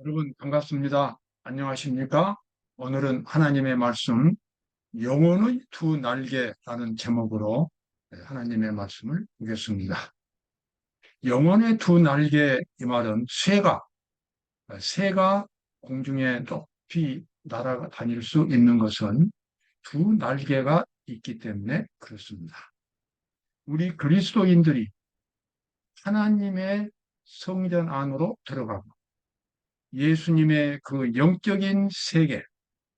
여러분 반갑습니다. 안녕하십니까? 오늘은 하나님의 말씀 영혼의 두 날개라는 제목으로 네, 하나님의 말씀을 보겠습니다. 영혼의 두 날개 이 말은 새가 새가 공중에 높이 날아다닐 수 있는 것은 두 날개가 있기 때문에 그렇습니다. 우리 그리스도인들이 하나님의 성전 안으로 들어가고 예수님의 그 영적인 세계,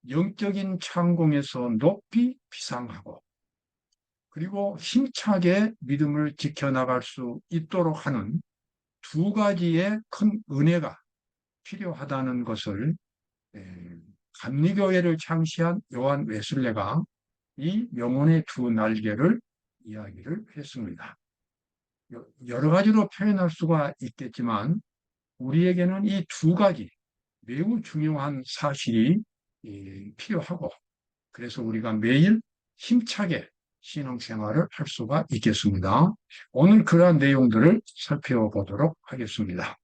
영적인 창공에서 높이 비상하고 그리고 힘차게 믿음을 지켜나갈 수 있도록 하는 두 가지의 큰 은혜가 필요하다는 것을 감리교회를 창시한 요한 웨슬레가 이 영혼의 두 날개를 이야기를 했습니다. 여러 가지로 표현할 수가 있겠지만 우리에게는 이 두 가지 매우 중요한 사실이 필요하고 그래서 우리가 매일 힘차게 신앙생활을 할 수가 있겠습니다. 오늘 그러한 내용들을 살펴보도록 하겠습니다.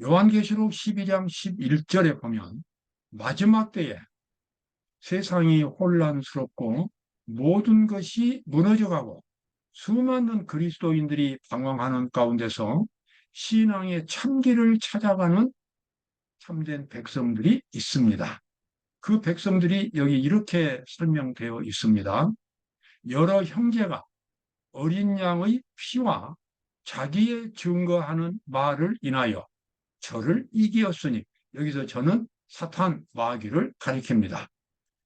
요한계시록 12장 11절에 보면 마지막 때에 세상이 혼란스럽고 모든 것이 무너져가고 수많은 그리스도인들이 방황하는 가운데서 신앙의 참기를 찾아가는 참된 백성들이 있습니다. 그 백성들이 여기 이렇게 설명되어 있습니다. 여러 형제가 어린 양의 피와 자기의 증거하는 말을 인하여 저를 이기었으니 여기서 저는 사탄 마귀를 가리킵니다.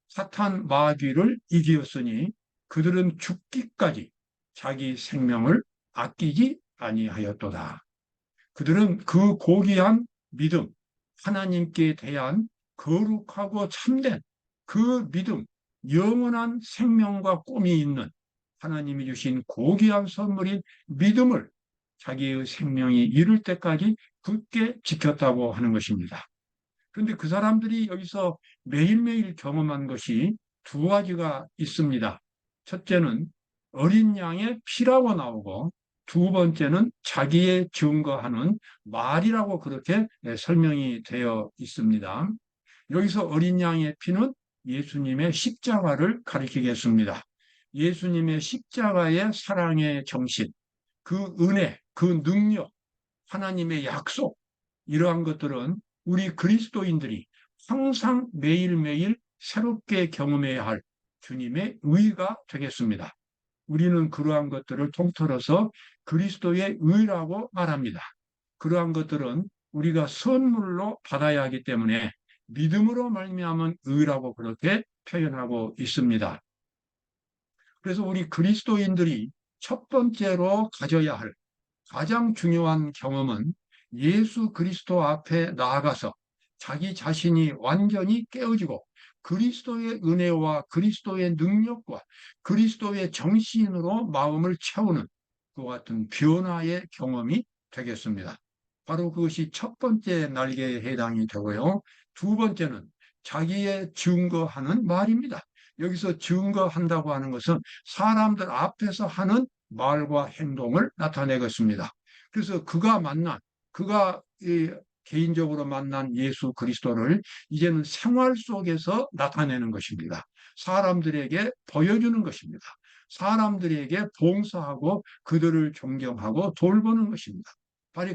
사탄 마귀를 이기었으니 그들은 죽기까지 자기 생명을 아끼지 아니하였도다. 그들은 그 고귀한 믿음, 하나님께 대한 거룩하고 참된 그 믿음, 영원한 생명과 꿈이 있는 하나님이 주신 고귀한 선물인 믿음을 자기의 생명이 이룰 때까지 굳게 지켰다고 하는 것입니다. 그런데 그 사람들이 여기서 매일매일 경험한 것이 두 가지가 있습니다. 첫째는 어린 양의 피라고 나오고 두 번째는 자기의 증거하는 말이라고 그렇게 설명이 되어 있습니다. 여기서 어린 양의 피는 예수님의 십자가를 가리키겠습니다. 예수님의 십자가의 사랑의 정신, 그 은혜, 그 능력, 하나님의 약속, 이러한 것들은 우리 그리스도인들이 항상 매일매일 새롭게 경험해야 할 주님의 의가 되겠습니다. 우리는 그러한 것들을 통틀어서 그리스도의 의라고 말합니다. 그러한 것들은 우리가 선물로 받아야 하기 때문에 믿음으로 말미암은 의라고 그렇게 표현하고 있습니다. 그래서 우리 그리스도인들이 첫 번째로 가져야 할 가장 중요한 경험은 예수 그리스도 앞에 나아가서 자기 자신이 완전히 깨어지고 그리스도의 은혜와 그리스도의 능력과 그리스도의 정신으로 마음을 채우는 그 같은 변화의 경험이 되겠습니다. 바로 그것이 첫 번째 날개에 해당이 되고요. 두 번째는 자기의 증거하는 말입니다. 여기서 증거한다고 하는 것은 사람들 앞에서 하는 말과 행동을 나타내겠습니다. 그래서 그가 만난, 그가 개인적으로 만난 예수 그리스도를 이제는 생활 속에서 나타내는 것입니다. 사람들에게 보여주는 것입니다. 사람들에게 봉사하고 그들을 존경하고 돌보는 것입니다.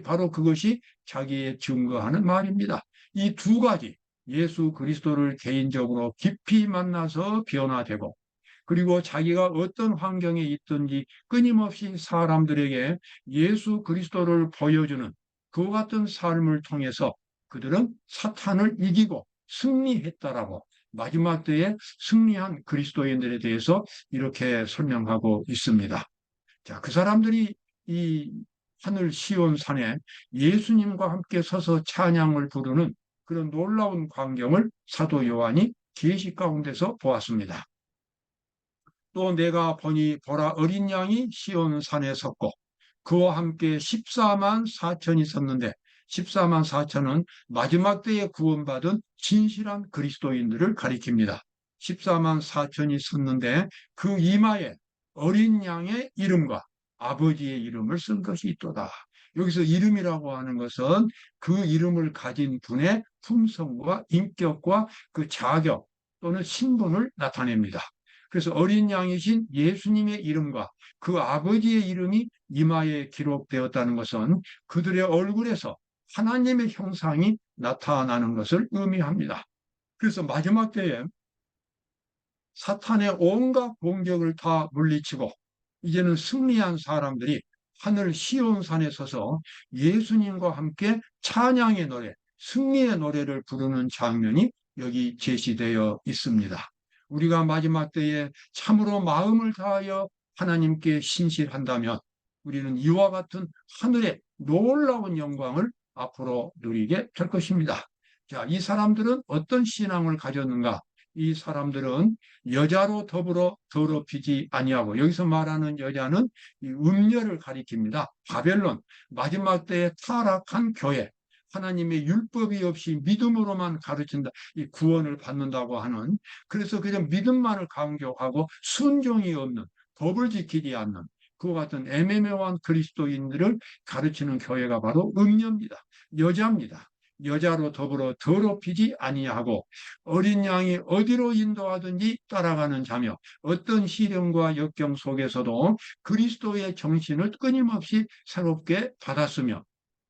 바로 그것이 자기의 증거하는 말입니다. 이 두 가지 예수 그리스도를 개인적으로 깊이 만나서 변화되고 그리고 자기가 어떤 환경에 있든지 끊임없이 사람들에게 예수 그리스도를 보여주는 그 같은 삶을 통해서 그들은 사탄을 이기고 승리했다라고 마지막 때에 승리한 그리스도인들에 대해서 이렇게 설명하고 있습니다. 자, 그 사람들이 이 하늘 시온 산에 예수님과 함께 서서 찬양을 부르는 그런 놀라운 광경을 사도 요한이 계시 가운데서 보았습니다. 또 내가 보니 보라 어린 양이 시온 산에 섰고 그와 함께 14만 4천이 있었는데 14만 4천은 마지막 때에 구원받은 진실한 그리스도인들을 가리킵니다. 14만 4천이 섰는데 그 이마에 어린 양의 이름과 아버지의 이름을 쓴 것이 있도다. 여기서 이름이라고 하는 것은 그 이름을 가진 분의 품성과 인격과 그 자격 또는 신분을 나타냅니다. 그래서 어린 양이신 예수님의 이름과 그 아버지의 이름이 이마에 기록되었다는 것은 그들의 얼굴에서 하나님의 형상이 나타나는 것을 의미합니다. 그래서 마지막 때에 사탄의 온갖 공격을 다 물리치고 이제는 승리한 사람들이 하늘 시온산에 서서 예수님과 함께 찬양의 노래, 승리의 노래를 부르는 장면이 여기 제시되어 있습니다. 우리가 마지막 때에 참으로 마음을 다하여 하나님께 신실한다면 우리는 이와 같은 하늘의 놀라운 영광을 앞으로 누리게 될 것입니다. 자, 이 사람들은 어떤 신앙을 가졌는가? 이 사람들은 여자로 더불어 더럽히지 아니하고 여기서 말하는 여자는 음녀를 가리킵니다. 바벨론 마지막 때에 타락한 교회 하나님의 율법이 없이 믿음으로만 가르친다. 이 구원을 받는다고 하는 그래서 그냥 믿음만을 강조하고 순종이 없는 법을 지키지 않는 그와 같은 애매모호한 그리스도인들을 가르치는 교회가 바로 음녀입니다. 여자입니다. 여자로 더불어 더럽히지 아니하고 어린 양이 어디로 인도하든지 따라가는 자며 어떤 시련과 역경 속에서도 그리스도의 정신을 끊임없이 새롭게 받았으며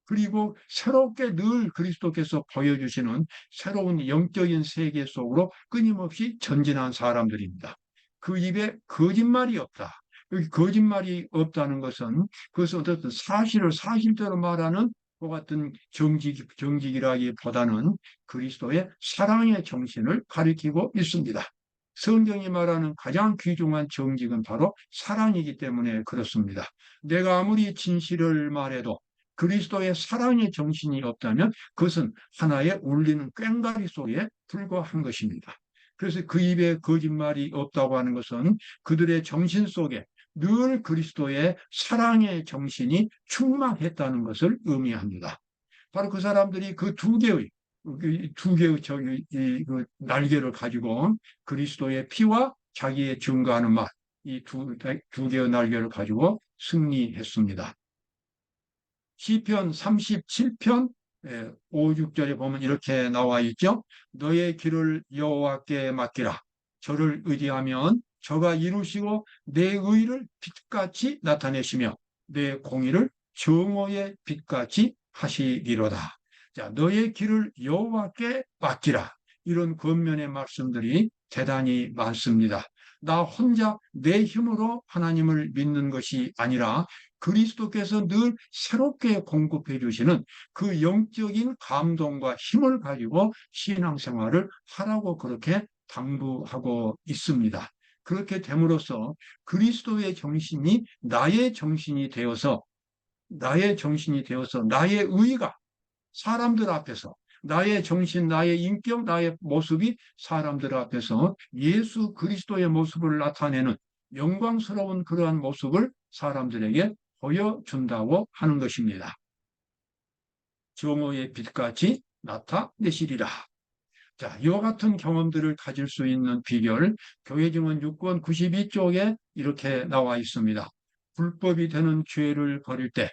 그리고 새롭게 늘 그리스도께서 보여주시는 새로운 영적인 세계 속으로 끊임없이 전진한 사람들입니다. 그 입에 거짓말이 없다. 여기 거짓말이 없다는 것은 그것은 어떻든 사실을 사실대로 말하는 그 같은 정직, 정직이라기보다는 그리스도의 사랑의 정신을 가리키고 있습니다. 성경이 말하는 가장 귀중한 정직은 바로 사랑이기 때문에 그렇습니다. 내가 아무리 진실을 말해도 그리스도의 사랑의 정신이 없다면 그것은 하나의 울리는 꽹가리 소리에 불과한 것입니다. 그래서 그 입에 거짓말이 없다고 하는 것은 그들의 정신 속에 늘 그리스도의 사랑의 정신이 충만했다는 것을 의미합니다. 바로 그 사람들이 그 두 개의 그두 개의 저기 그 날개를 가지고 그리스도의 피와 자기의 증거하는 말 이 두 두 개의 날개를 가지고 승리했습니다. 시편 37편 5, 6절에 보면 이렇게 나와 있죠. 너의 길을 여호와께 맡기라. 저를 의지하면 저가 이루시고 내 의를 빛같이 나타내시며 내 공의를 정오의 빛같이 하시리로다. 자, 너의 길을 여호와께 맡기라. 이런 권면의 말씀들이 대단히 많습니다. 나 혼자 내 힘으로 하나님을 믿는 것이 아니라 그리스도께서 늘 새롭게 공급해 주시는 그 영적인 감동과 힘을 가지고 신앙생활을 하라고 그렇게 당부하고 있습니다. 그렇게 됨으로써 그리스도의 정신이 나의 정신이 되어서 나의 정신이 되어서 나의 의가 사람들 앞에서 나의 정신, 나의 인격, 나의 모습이 사람들 앞에서 예수 그리스도의 모습을 나타내는 영광스러운 그러한 모습을 사람들에게 보여준다고 하는 것입니다. 정오의 빛같이 나타내시리라. 자, 이와 같은 경험들을 가질 수 있는 비결, 교회 증언 6권 92쪽에 이렇게 나와 있습니다. 불법이 되는 죄를 버릴 때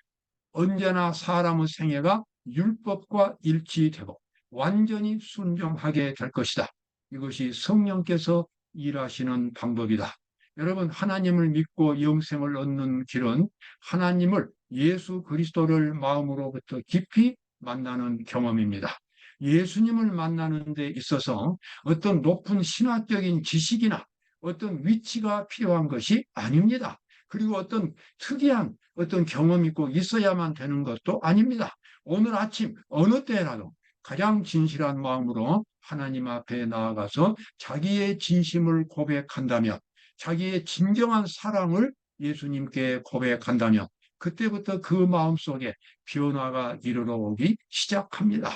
언제나 사람의 생애가 율법과 일치되고 완전히 순종하게 될 것이다. 이것이 성령께서 일하시는 방법이다. 여러분, 하나님을 믿고 영생을 얻는 길은 하나님을 예수 그리스도를 마음으로부터 깊이 만나는 경험입니다. 예수님을 만나는 데 있어서 어떤 높은 신화적인 지식이나 어떤 위치가 필요한 것이 아닙니다. 그리고 어떤 특이한 어떤 경험이 꼭 있어야만 되는 것도 아닙니다. 오늘 아침 어느 때라도 가장 진실한 마음으로 하나님 앞에 나아가서 자기의 진심을 고백한다면 자기의 진정한 사랑을 예수님께 고백한다면 그때부터 그 마음속에 변화가 이르러 오기 시작합니다.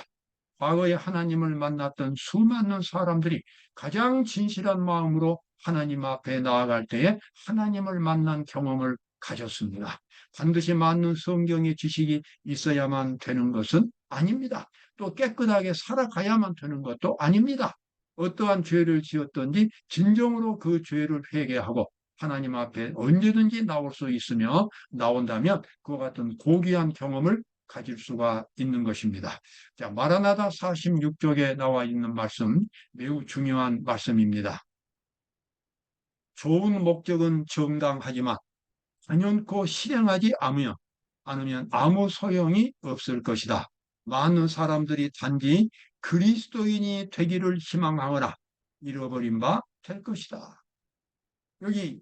과거에 하나님을 만났던 수많은 사람들이 가장 진실한 마음으로 하나님 앞에 나아갈 때에 하나님을 만난 경험을 가졌습니다. 반드시 맞는 성경의 지식이 있어야만 되는 것은 아닙니다. 또 깨끗하게 살아가야만 되는 것도 아닙니다. 어떠한 죄를 지었든지 진정으로 그 죄를 회개하고 하나님 앞에 언제든지 나올 수 있으며 나온다면 그와 같은 고귀한 경험을 가질 수가 있는 것입니다. 자, 마라나다 46쪽에 나와 있는 말씀 매우 중요한 말씀입니다. 좋은 목적은 정당하지만 단연코 실행하지 않으면, 아무 소용이 없을 것이다. 많은 사람들이 단지 그리스도인이 되기를 희망하거나 잃어버린 바 될 것이다. 여기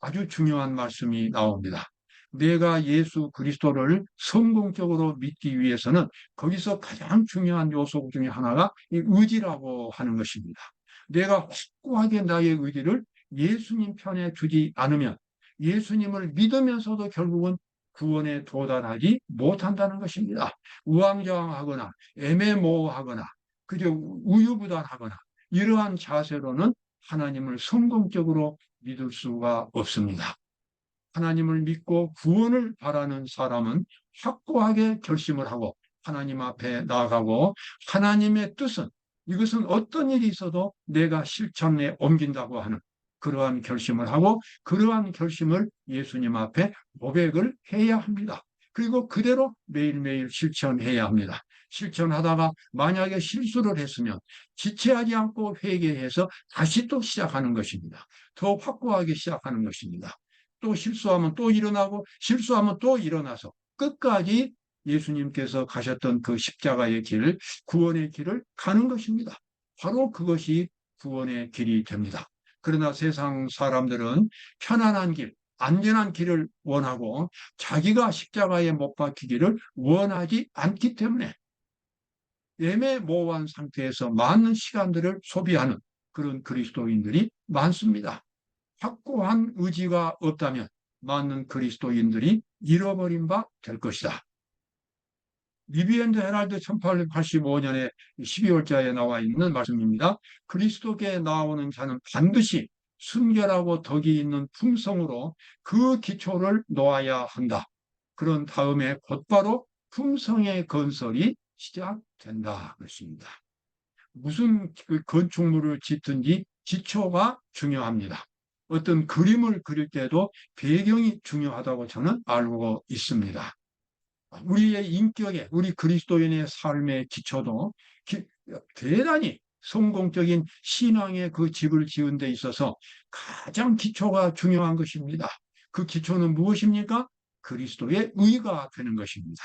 아주 중요한 말씀이 나옵니다. 내가 예수 그리스도를 성공적으로 믿기 위해서는 거기서 가장 중요한 요소 중에 하나가 이 의지라고 하는 것입니다. 내가 확고하게 나의 의지를 예수님 편에 두지 않으면 예수님을 믿으면서도 결국은 구원에 도달하지 못한다는 것입니다. 우왕좌왕하거나 애매모호하거나 그저 우유부단하거나 이러한 자세로는 하나님을 성공적으로 믿을 수가 없습니다. 하나님을 믿고 구원을 바라는 사람은 확고하게 결심을 하고 하나님 앞에 나아가고 하나님의 뜻은 이것은 어떤 일이 있어도 내가 실천에 옮긴다고 하는 그러한 결심을 하고 그러한 결심을 예수님 앞에 고백을 해야 합니다. 그리고 그대로 매일매일 실천해야 합니다. 실천하다가 만약에 실수를 했으면 지체하지 않고 회개해서 다시 또 시작하는 것입니다. 더 확고하게 시작하는 것입니다. 또 실수하면 또 일어나고 실수하면 또 일어나서 끝까지 예수님께서 가셨던 그 십자가의 길, 구원의 길을 가는 것입니다. 바로 그것이 구원의 길이 됩니다. 그러나 세상 사람들은 편안한 길, 안전한 길을 원하고 자기가 십자가에 못 박히기를 원하지 않기 때문에 애매모호한 상태에서 많은 시간들을 소비하는 그런 그리스도인들이 많습니다. 확고한 의지가 없다면 많은 그리스도인들이 잃어버린 바 될 것이다. 리비엔드 헤랄드 1885년에 12월자에 나와 있는 말씀입니다. 그리스도께 나오는 자는 반드시 순결하고 덕이 있는 품성으로 그 기초를 놓아야 한다. 그런 다음에 곧바로 품성의 건설이 시작된다. 그렇습니다. 무슨 그 건축물을 짓든지 기초가 중요합니다. 어떤 그림을 그릴 때도 배경이 중요하다고 저는 알고 있습니다. 우리의 인격에, 우리 그리스도인의 삶의 기초도 기, 대단히 성공적인 신앙의 그 집을 지은 데 있어서 가장 기초가 중요한 것입니다. 그 기초는 무엇입니까? 그리스도의 의가 되는 것입니다.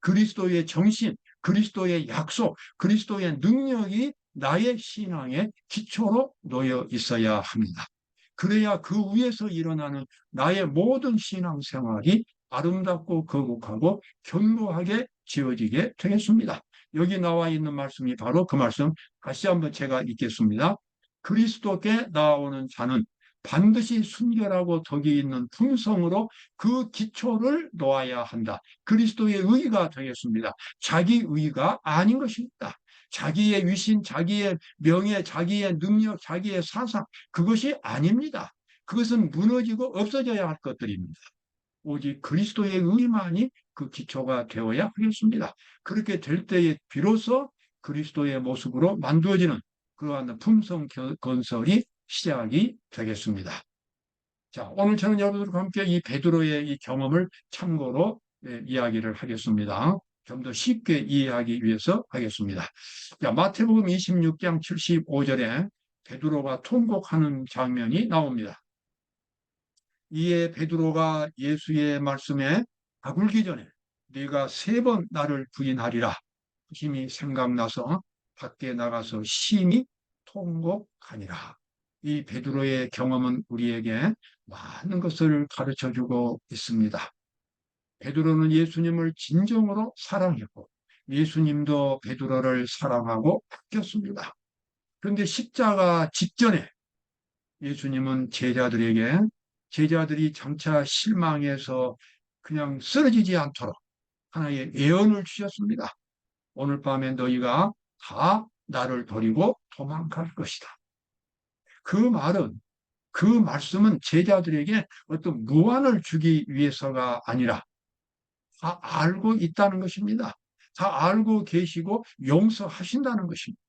그리스도의 정신, 그리스도의 약속, 그리스도의 능력이 나의 신앙의 기초로 놓여 있어야 합니다. 그래야 그 위에서 일어나는 나의 모든 신앙생활이 아름답고 거룩하고 견고하게 지어지게 되겠습니다. 여기 나와 있는 말씀이 바로 그 말씀 다시 한번 제가 읽겠습니다. 그리스도께 나오는 자는 반드시 순결하고 덕이 있는 품성으로 그 기초를 놓아야 한다. 그리스도의 의가 되겠습니다. 자기 의가 아닌 것입니다. 자기의 위신, 자기의 명예, 자기의 능력, 자기의 사상, 그것이 아닙니다. 그것은 무너지고 없어져야 할 것들입니다. 오직 그리스도의 의만이 그 기초가 되어야 하겠습니다. 그렇게 될 때에 비로소 그리스도의 모습으로 만들어지는 그러한 품성 건설이 시작이 되겠습니다. 자, 오늘 저는 여러분들과 함께 이 베드로의 이 경험을 참고로 네, 이야기를 하겠습니다. 좀 더 쉽게 이해하기 위해서 하겠습니다. 자, 마태복음 26장 75절에 베드로가 통곡하는 장면이 나옵니다. 이에 베드로가 예수의 말씀에 가굴기 전에 네가 세 번 나를 부인하리라 힘이 생각나서 밖에 나가서 심히 통곡하니라. 이 베드로의 경험은 우리에게 많은 것을 가르쳐 주고 있습니다. 베드로는 예수님을 진정으로 사랑했고 예수님도 베드로를 사랑하고 바뀌었습니다. 그런데 십자가 직전에 예수님은 제자들에게 제자들이 점차 실망해서 그냥 쓰러지지 않도록 하나의 예언을 주셨습니다. 오늘 밤에 너희가 다 나를 버리고 도망갈 것이다. 그 말은 그 말씀은 제자들에게 어떤 무안을 주기 위해서가 아니라 다 알고 있다는 것입니다. 다 알고 계시고 용서하신다는 것입니다.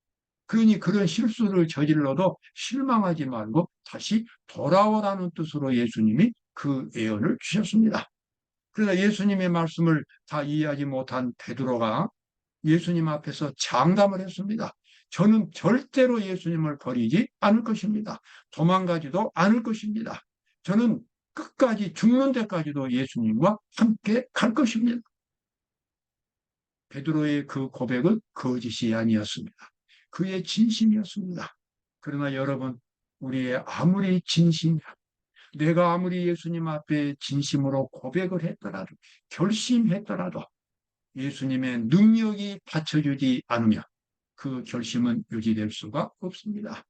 그러니 그런 실수를 저질러도 실망하지 말고 다시 돌아오라는 뜻으로 예수님이 그 예언을 주셨습니다. 그러나 예수님의 말씀을 다 이해하지 못한 베드로가 예수님 앞에서 장담을 했습니다. 저는 절대로 예수님을 버리지 않을 것입니다. 도망가지도 않을 것입니다. 저는 끝까지 죽는 데까지도 예수님과 함께 갈 것입니다. 베드로의 그 고백은 거짓이 아니었습니다. 그의 진심이었습니다. 그러나 여러분, 우리의 아무리 진심, 내가 아무리 예수님 앞에 진심으로 고백을 했더라도, 결심했더라도, 예수님의 능력이 받쳐주지 않으면 그 결심은 유지될 수가 없습니다.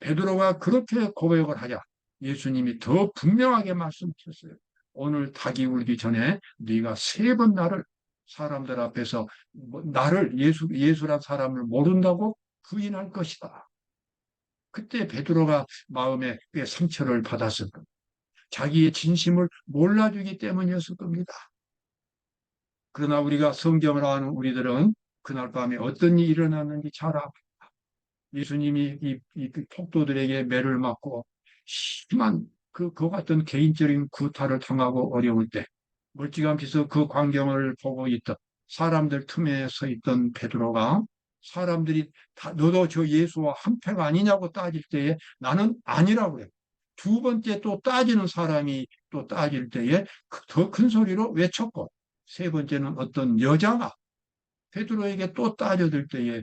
베드로가 그렇게 고백을 하자 예수님이 더 분명하게 말씀하셨어요. 오늘 닭이 울기 전에 네가 세 번 나를 사람들 앞에서 뭐 나를 예수 예수란 사람을 모른다고 부인할 것이다. 그때 베드로가 마음에 상처를 받았을 겁니다. 자기의 진심을 몰라주기 때문이었을 겁니다. 그러나 우리가 성경을 아는 우리들은 그날 밤에 어떤 일이 일어났는지 잘 압니다. 예수님이 이, 이 폭도들에게 매를 맞고 심한 그, 그 같은 개인적인 구타를 당하고 어려울 때 멀찌감치서 그 광경을 보고 있던 사람들 틈에 서 있던 베드로가 사람들이 다 너도 저 예수와 한패가 아니냐고 따질 때에 나는 아니라고 그래요. 두 번째 또 따지는 사람이 또 따질 때에 더 큰 소리로 외쳤고 세 번째는 어떤 여자가 베드로에게 또 따져들 때에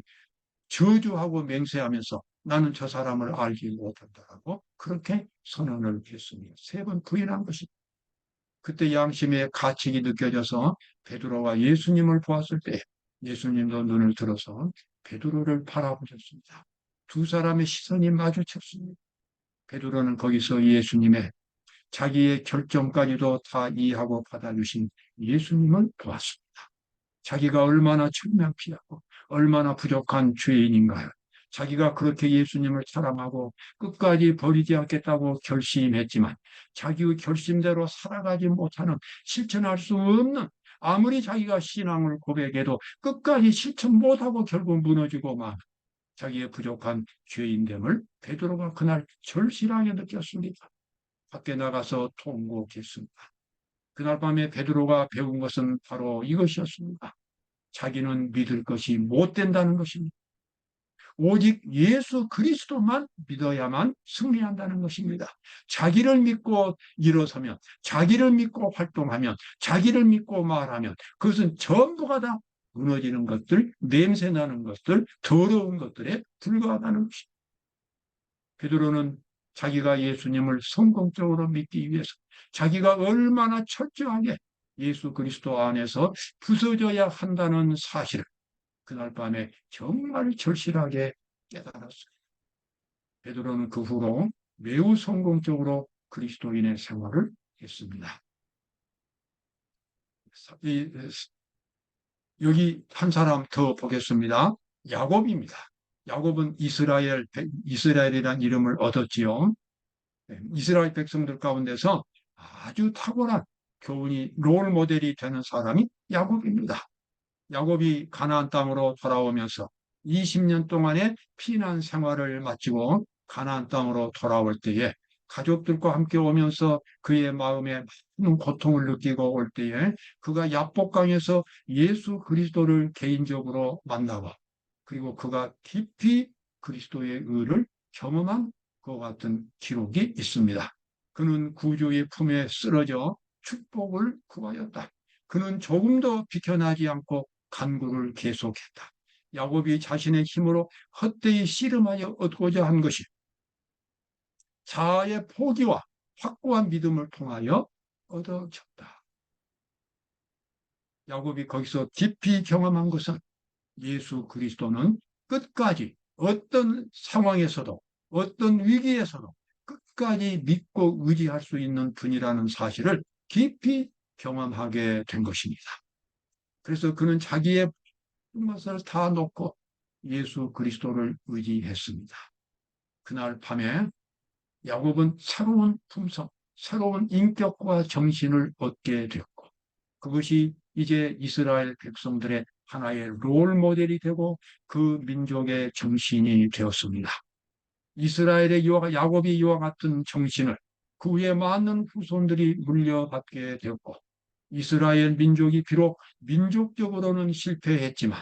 저주하고 맹세하면서 나는 저 사람을 알지 못한다라고 그렇게 선언을 했습니다. 세 번 부인한 것입니다. 그때 양심의 가책이 느껴져서 베드로가 예수님을 보았을 때 예수님도 눈을 들어서 베드로를 바라보셨습니다. 두 사람의 시선이 마주쳤습니다. 베드로는 거기서 예수님의 자기의 결정까지도 다 이해하고 받아주신 예수님을 보았습니다. 자기가 얼마나 천명피하고 얼마나 부족한 죄인인가요? 자기가 그렇게 예수님을 사랑하고 끝까지 버리지 않겠다고 결심했지만 자기의 결심대로 살아가지 못하는 실천할 수 없는 아무리 자기가 신앙을 고백해도 끝까지 실천 못하고 결국 무너지고 만 자기의 부족한 죄인됨을 베드로가 그날 절실하게 느꼈습니다. 밖에 나가서 통곡했습니다. 그날 밤에 베드로가 배운 것은 바로 이것이었습니다. 자기는 믿을 것이 못 된다는 것입니다. 오직 예수 그리스도만 믿어야만 승리한다는 것입니다. 자기를 믿고 일어서면, 자기를 믿고 활동하면, 자기를 믿고 말하면 그것은 전부가 다 무너지는 것들, 냄새나는 것들, 더러운 것들에 불과하다는 것입니다. 베드로는 자기가 예수님을 성공적으로 믿기 위해서 자기가 얼마나 철저하게 예수 그리스도 안에서 부서져야 한다는 사실을 그날 밤에 정말 절실하게 깨달았어요. 베드로는 그 후로 매우 성공적으로 그리스도인의 생활을 했습니다. 여기 한 사람 더 보겠습니다. 야곱입니다. 야곱은 이스라엘, 이스라엘이라는 이름을 얻었지요. 네, 이스라엘 백성들 가운데서 아주 탁월한 교훈이 롤 모델이 되는 사람이 야곱입니다. 야곱이 가나안 땅으로 돌아오면서 20년 동안의 피난 생활을 마치고 가나안 땅으로 돌아올 때에 가족들과 함께 오면서 그의 마음에 많은 고통을 느끼고 올 때에 그가 야복강에서 예수 그리스도를 개인적으로 만나고 그리고 그가 깊이 그리스도의 의를 경험한 것 같은 기록이 있습니다. 그는 구주의 품에 쓰러져 축복을 구하였다. 그는 조금도 비켜나지 않고 간구를 계속했다. 야곱이 자신의 힘으로 헛되이 씨름하여 얻고자 한 것이 자아의 포기와 확고한 믿음을 통하여 얻어졌다. 야곱이 거기서 깊이 경험한 것은 예수 그리스도는 끝까지 어떤 상황에서도 어떤 위기에서도 끝까지 믿고 의지할 수 있는 분이라는 사실을 깊이 경험하게 된 것입니다. 그래서 그는 자기의 것을 다 놓고 예수 그리스도를 의지했습니다. 그날 밤에 야곱은 새로운 품성, 새로운 인격과 정신을 얻게 되었고 그것이 이제 이스라엘 백성들의 하나의 롤 모델이 되고 그 민족의 정신이 되었습니다. 이스라엘의 이와 야곱이 이와 같은 정신을 그 위에 많은 후손들이 물려받게 되었고 이스라엘 민족이 비록 민족적으로는 실패했지만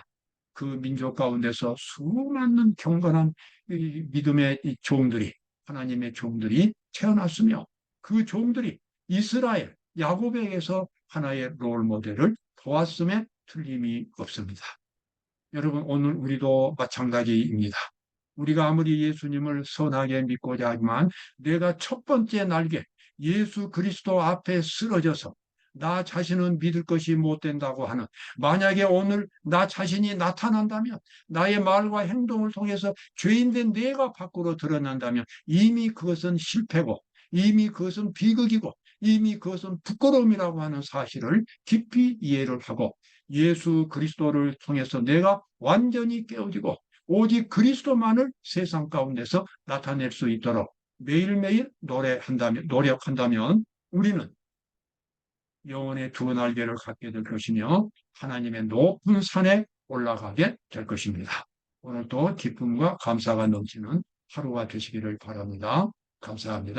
그 민족 가운데서 수많은 경건한 믿음의 종들이 하나님의 종들이 태어났으며 그 종들이 이스라엘 야곱에게서 하나의 롤 모델을 도왔음에 틀림이 없습니다. 여러분 오늘 우리도 마찬가지입니다. 우리가 아무리 예수님을 선하게 믿고자 하지만 내가 첫 번째 날개 예수 그리스도 앞에 쓰러져서 나 자신은 믿을 것이 못 된다고 하는 만약에 오늘 나 자신이 나타난다면 나의 말과 행동을 통해서 죄인된 내가 밖으로 드러난다면 이미 그것은 실패고 이미 그것은 비극이고 이미 그것은 부끄러움이라고 하는 사실을 깊이 이해를 하고 예수 그리스도를 통해서 내가 완전히 깨어지고 오직 그리스도만을 세상 가운데서 나타낼 수 있도록 매일매일 노래한다면, 노력한다면 우리는 영혼의 두 날개를 갖게 될 것이며 하나님의 높은 산에 올라가게 될 것입니다. 오늘도 기쁨과 감사가 넘치는 하루가 되시기를 바랍니다. 감사합니다.